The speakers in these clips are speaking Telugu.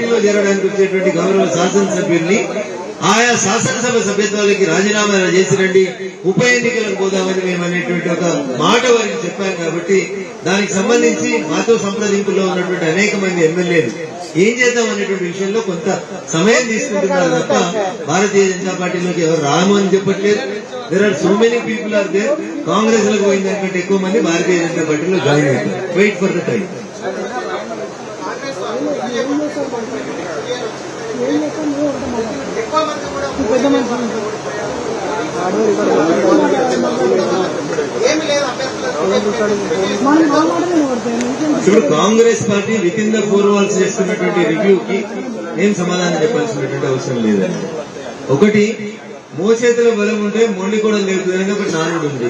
పార్టీలో చేరడానికి వచ్చేటువంటి గౌరవ శాసనసభ్యుల్ని ఆయా శాసనసభ సభ్యత్వాలకి రాజీనామా చేసిరండి ఉప ఎన్నికలకు పోదామని మేము అనేటువంటి ఒక మాట వారికి చెప్పాను కాబట్టి దానికి సంబంధించి మాతో సంప్రదింపులో ఉన్నటువంటి అనేక మంది ఎమ్మెల్యేలు ఏం చేద్దాం అనేటువంటి విషయంలో కొంత సమయం తీసుకుంటున్నారు తప్ప భారతీయ జనతా పార్టీలోకి ఎవరు రాము అని చెప్పట్లేదు. There are so many people are there కాంగ్రెస్లకు పోయిన దానికంటే ఎక్కువ మంది భారతీయ జనతా పార్టీలో జాయిన్ అవుతారు వెయిట్ ఫర్ ద టైం ఇప్పుడు Congress party with in the four walls చేస్తున్నటువంటి రివ్యూకి ఏం సమాధానం చెప్పాల్సినటువంటి అవసరం లేదండి. ఒకటి మోచేతిలో బలం ఉంటే మొండి కూడా లేదు అని ఒకటి నానుడు ఉంది.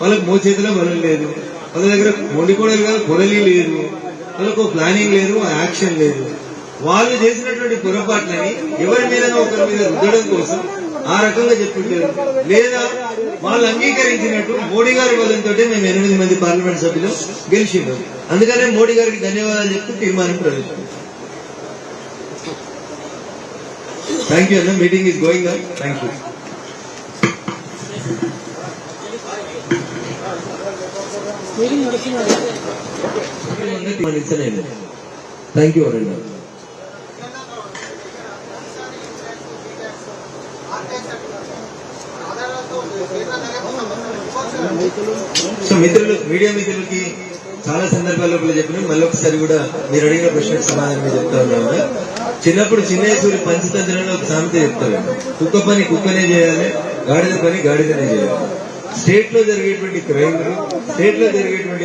వాళ్ళకి మోచేతిలో బలం లేదు. వాళ్ళ దగ్గర మొండి కూడా కాదు కొడలి లేదు. వాళ్ళకు ప్లానింగ్ లేదు యాక్షన్ లేదు. వాళ్ళు చేసినటువంటి పొరపాట్లని ఎవరి మీద ఒకరి మీద రుద్దడం కోసం ఆ రకంగా చెప్తుంటారు లేదా వాళ్ళు అంగీకరించినట్టు మోడీ గారి బలంతో మేము ఎనిమిది మంది పార్లమెంట్ సభ్యులు గెలిచిండు అందుకనే మోడీ గారికి ధన్యవాదాలు చెప్తూ తీర్మానం ప్రవేశం థ్యాంక్ యూ అన్న. Meeting is going thank you thank you అండి సో మిత్రులు మీడియా మిత్రులకి చాలా సందర్భాల్లో కూడా చెప్పిన. మళ్ళీ ఒకసారి కూడా మీరు అడిగిన ప్రశ్నకు సమాధానం చెప్తా ఉన్నాము చిన్నప్పుడు చిన్నేశ్వరి పంచతంత్రంలో ఒక సామెత చెప్తారు. కుక్క పని కుక్కనే చేయాలి గాడిద పని గాడిదనే చేయాలి. స్టేట్లో జరిగేటువంటి క్రైమ్ స్టేట్లో జరిగేటువంటి